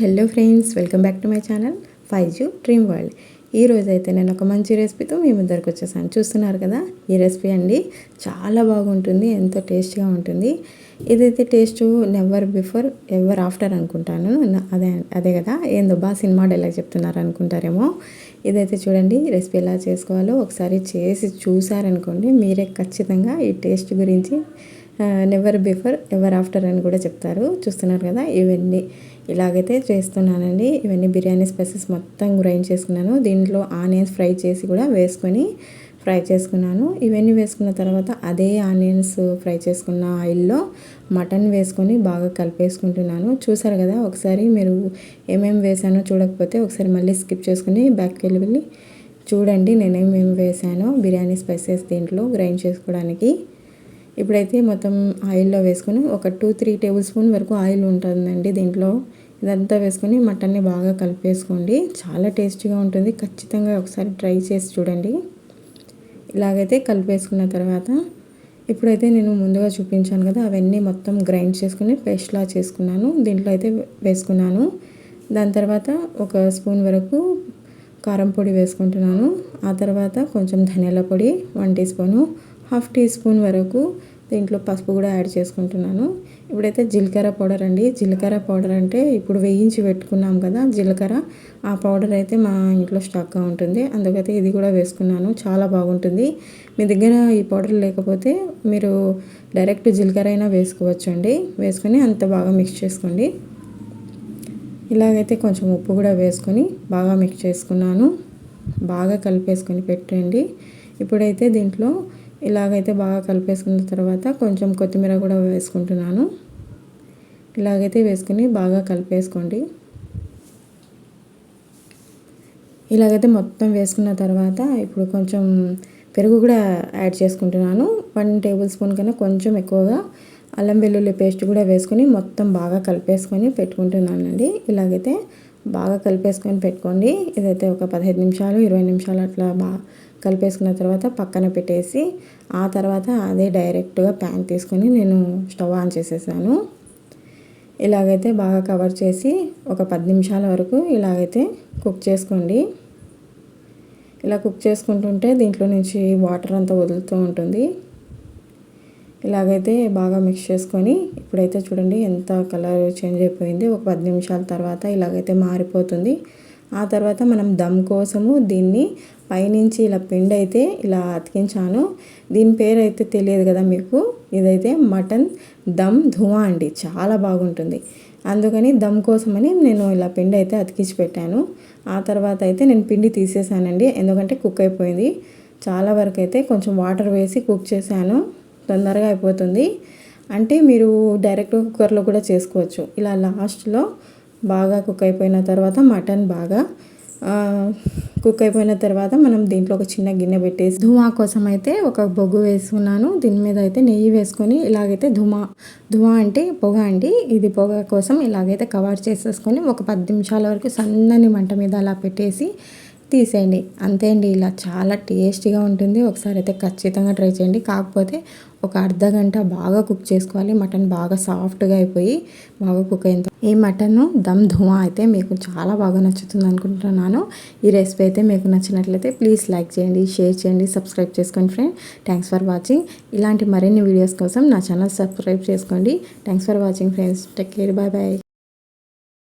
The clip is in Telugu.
Hello friends. Welcome back to my channel five zoo dream world. ఈ అయితే నేను ఒక మంచి రెసిపీతో మీ ముందరికి వచ్చేసాను. చూస్తున్నారు కదా ఈ రెసిపీ అండి. చాలా బాగుంటుంది ఎంతో టేస్ట్గా ఉంటుంది. ఇదైతే taste never before ever after అనుకుంటాను. అదే అదే కదా. ఏందో బా సినిమా డైలాగ్ చెప్తున్నారు అనుకుంటారేమో. ఇదైతే చూడండి రెసిపీ ఎలా చేసుకోవాలో ఒకసారి చేసి చూసారనుకోండి మీరే ఖచ్చితంగా ఈ టేస్ట్ గురించి నెవర్ బిఫోర్ ఎవర్ ఆఫ్టర్ అని కూడా చెప్తారు. చూస్తున్నారు కదా ఇవన్నీ ఇలాగైతే చేస్తున్నానండి. ఇవన్నీ బిర్యానీ స్పైసెస్ మొత్తం గ్రైండ్ చేసుకున్నాను. దీంట్లో ఆనియన్స్ ఫ్రై చేసి కూడా వేసుకొని ఫ్రై చేసుకున్నాను. ఇవన్నీ వేసుకున్న తర్వాత అదే ఆనియన్స్ ఫ్రై చేసుకున్న ఆయిల్లో మటన్ వేసుకొని బాగా కలిపేసుకుంటున్నాను. చూసారు కదా ఒకసారి మీరు ఏమేమి వేసానో చూడకపోతే ఒకసారి మళ్ళీ స్కిప్ చేసుకుని బ్యాక్కి వెళ్ళి వెళ్ళి చూడండి నేనేమేమి వేసానో. బిర్యానీ స్పైసెస్ దీంట్లో గ్రైండ్ చేసుకోవడానికి. ఇప్పుడైతే మొత్తం ఆయిల్లో వేసుకొని ఒక టూ త్రీ టేబుల్ స్పూన్ వరకు ఆయిల్ ఉంటుందండి దీంట్లో. ఇదంతా వేసుకొని మటన్ని బాగా కలిపేసుకోండి. చాలా టేస్టీగా ఉంటుంది. ఖచ్చితంగా ఒకసారి ట్రై చేసి చూడండి. ఇలాగైతే కలిపేసుకున్న తర్వాత ఇప్పుడైతే నేను ముందుగా చూపించాను కదా అవన్నీ మొత్తం గ్రైండ్ చేసుకుని పేస్ట్లా చేసుకున్నాను. దీంట్లో అయితే వేసుకున్నాను. దాని తర్వాత ఒక స్పూన్ వరకు కారం పొడి వేసుకుంటున్నాను. ఆ తర్వాత కొంచెం ధనియాల పొడి one teaspoon half teaspoon వరకు దీంట్లో పసుపు కూడా యాడ్ చేసుకుంటున్నాను. ఇప్పుడైతే జీలకర్ర పౌడర్ అండి. జీలకర్ర పౌడర్ అంటే ఇప్పుడు వేయించి పెట్టుకున్నాం కదా జీలకర్ర. ఆ పౌడర్ అయితే మా ఇంట్లో స్టాక్గా ఉంటుంది. అందుకైతే ఇది కూడా వేసుకున్నాను. చాలా బాగుంటుంది. మీ దగ్గర ఈ పౌడర్ లేకపోతే మీరు డైరెక్ట్ జీలకర్ర అయినా వేసుకోవచ్చు అండి వేసుకొని అంత బాగా మిక్స్ చేసుకోండి. ఇలాగైతే కొంచెం ఉప్పు కూడా వేసుకొని బాగా మిక్స్ చేసుకున్నాను. బాగా కలిపేసుకొని పెట్టండి. ఇప్పుడైతే దీంట్లో ఇలాగైతే బాగా కలిపేసుకున్న తర్వాత కొంచెం కొత్తిమీర కూడా వేసుకుంటున్నాను. ఇలాగైతే వేసుకుని బాగా కలిపేసుకోండి. ఇలాగైతే మొత్తం వేసుకున్న తర్వాత ఇప్పుడు కొంచెం పెరుగు కూడా యాడ్ చేసుకుంటున్నాను. వన్ టేబుల్ స్పూన్ కన్నా కొంచెం ఎక్కువగా అల్లం వెల్లుల్లి పేస్ట్ కూడా వేసుకొని మొత్తం బాగా కలిపేసుకొని పెట్టుకుంటున్నానండి. ఇలాగైతే బాగా కలిపేసుకొని పెట్టుకోండి. ఇదైతే ఒక పదిహేను నిమిషాలు ఇరవై నిమిషాలు అట్లా బాగా కలిపేసుకున్న తర్వాత పక్కన పెట్టేసి ఆ తర్వాత అదే డైరెక్ట్గా ప్యాన్ తీసుకొని నేను స్టవ్ ఆన్ చేసేసాను. ఇలాగైతే బాగా కవర్ చేసి ఒక పది నిమిషాల వరకు ఇలాగైతే కుక్ చేసుకోండి. ఇలా కుక్ చేసుకుంటుంటే దీంట్లో నుంచి వాటర్ అంతా వదులుతూ ఉంటుంది. ఇలాగైతే బాగా మిక్స్ చేసుకొని ఇప్పుడైతే చూడండి ఎంత కలర్ చేంజ్ అయిపోయింది. ఒక పది నిమిషాల తర్వాత ఇలాగైతే మారిపోతుంది. ఆ తర్వాత మనం దమ్ కోసము దీన్ని పైనుంచి ఇలా పిండి అయితే ఇలా అతికించాను. దీని పేరు అయితే తెలియదు కదా మీకు? ఇదైతే మటన్ దమ్ ధువా అండి. చాలా బాగుంటుంది. అందుకని దమ్ కోసమని నేను ఇలా పిండి అయితే అతికించి పెట్టాను. ఆ తర్వాత అయితే నేను పిండి తీసేసానండి. ఎందుకంటే కుక్ అయిపోయింది. చాలా వరకు అయితే కొంచెం వాటర్ వేసి కుక్ చేశాను. తొందరగా అయిపోతుంది. అంటే మీరు డైరెక్ట్ కుక్కర్లో కూడా చేసుకోవచ్చు. ఇలా లాస్ట్లో బాగా కుక్ అయిపోయిన తర్వాత మటన్ బాగా కుక్ అయిపోయిన తర్వాత మనం దీంట్లో ఒక చిన్న గిన్నె పెట్టేసి ధుమా కోసం అయితే ఒక బొగ్గు వేసుకున్నాను. దీని మీద అయితే నెయ్యి వేసుకొని ఇలాగైతే ధుమా ధుమా అంటే పొగ అండి. ఇది పొగ కోసం ఇలాగైతే కవర్ చేసేసుకొని ఒక పది నిమిషాల వరకు సన్నని మంట మీద అలా పెట్టేసి తీసేయండి. అంతే అండి ఇలా చాలా టేస్టీగా ఉంటుంది. ఒకసారి అయితే ఖచ్చితంగా ట్రై చేయండి. కాకపోతే ఒక అర్ధ గంట బాగా కుక్ చేసుకోవాలి. మటన్ బాగా సాఫ్ట్గా అయిపోయి బాగా కుక్ అయిన ఈ మటన్ దమ్ ధుమా అయితే మీకు చాలా బాగా నచ్చుతుంది అనుకుంటున్నాను. ఈ రెసిపీ అయితే మీకు నచ్చినట్లయితే ప్లీజ్ లైక్ చేయండి షేర్ చేయండి సబ్స్క్రైబ్ చేసుకోండి ఫ్రెండ్. Thanks for watching. ఇలాంటి మరిన్ని వీడియోస్ కోసం నా ఛానల్ సబ్స్క్రైబ్ చేసుకోండి. Thanks for watching friends. Take care. Bye bye.